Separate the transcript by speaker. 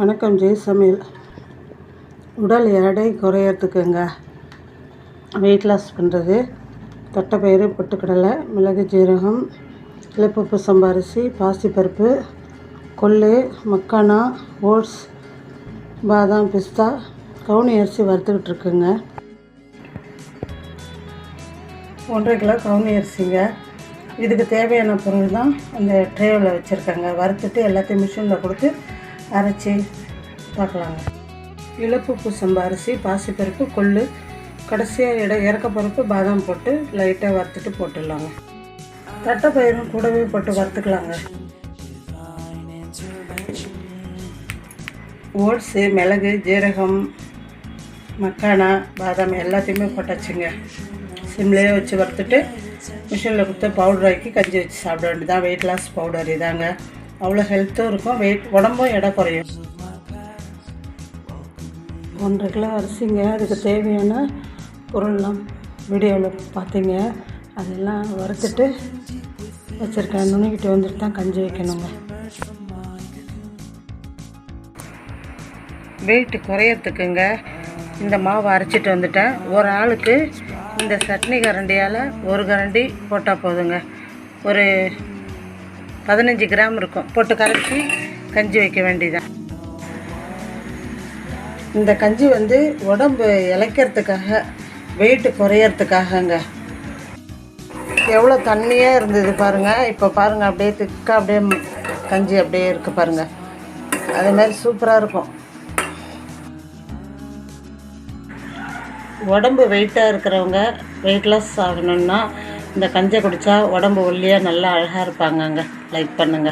Speaker 1: வணக்கம் ஜெய் சமையல். உடல் எடை குறையறதுக்குங்க. வெயிட் லாஸ் பண்ணுறது தட்டைப்பயிறு பொட்டுக்கடலை மிளகு ஜீரகம் இலப்பப்பு சம்பாரிசி பாசிப்பருப்பு கொள்ளு மக்கானா ஓட்ஸ் பாதாம் பிஸ்தா கவுனி அரிசி வறுத்துக்கிட்டு இருக்குங்க. ஒன்றரை கிலோ கவுனி அரிசிங்க. இதுக்கு தேவையான பொருள் தான் அந்த ட்ரேவில் வச்சுருக்கேங்க. வறுத்துட்டு எல்லாத்தையும் மிஷினில் கொடுத்து அரைச்சி பார்க்கலாங்க. இழப்பு பூசம்பு அரிசி பாசிப்பருப்பு கொள்ளு கடைசியாக இட இறக்கப்பருப்பு பாதாம் போட்டு லைட்டாக வறுத்துட்டு போட்டுடலாங்க. தட்டைப்பயிரும் கூடவே போட்டு வறுத்துக்கலாங்க. ஓட்ஸு மிளகு ஜீரகம் மக்கானா பாதாம் எல்லாத்தையுமே போட்டாச்சுங்க. சிம்லேயே வச்சு வறுத்துட்டு மிஷினில் கொடுத்து பவுடர் ஆக்கி கஞ்சி வச்சு சாப்பிட வேண்டியதான் வெயிட் லாஸ் பவுடர் இதாங்க. அவ்வளோ ஹெல்த்தும் இருக்கும். வெயிட் உடம்பும் எடை குறையும். ஒன்றரை கிலோ அரிசிங்க. அதுக்கு தேவையான பொருள்லாம் வீடியோவில் பார்த்தீங்க. அதெல்லாம் வறுத்துட்டு வச்சுருக்கேன். நுணுக்கிட்டு வந்துட்டு தான் கஞ்சி வைக்கணுங்க. வெயிட் குறையறதுக்குங்க இந்த மாவு அரைச்சிட்டு வந்துட்டேன். ஒரு ஆளுக்கு இந்த சட்னி கரண்டியால் ஒரு கரண்டி போட்டால் போதுங்க. ஒரு பதினஞ்சு கிராம் இருக்கும். போட்டு கரைச்சி கஞ்சி வைக்க வேண்டியதான் இந்த கஞ்சி வந்து உடம்பு இளைக்கிறதுக்காக வெயிட் குறையறதுக்காகங்க. எவ்வளோ தண்ணியாக இருந்தது பாருங்கள் இப்போ பாருங்கள் அப்படியே திக்காக அப்படியே கஞ்சி அப்படியே இருக்குது பாருங்கள் அது மாதிரி சூப்பராக இருக்கும். உடம்பு வெயிட்டாக இருக்கிறவங்க வெயிட் லாஸ் ஆகணுன்னா இந்த கஞ்சை குடித்தா உடம்பு ஒல்லியாக நல்லா அழகாக இருப்பாங்கங்க. லைக் பண்ணுங்கள்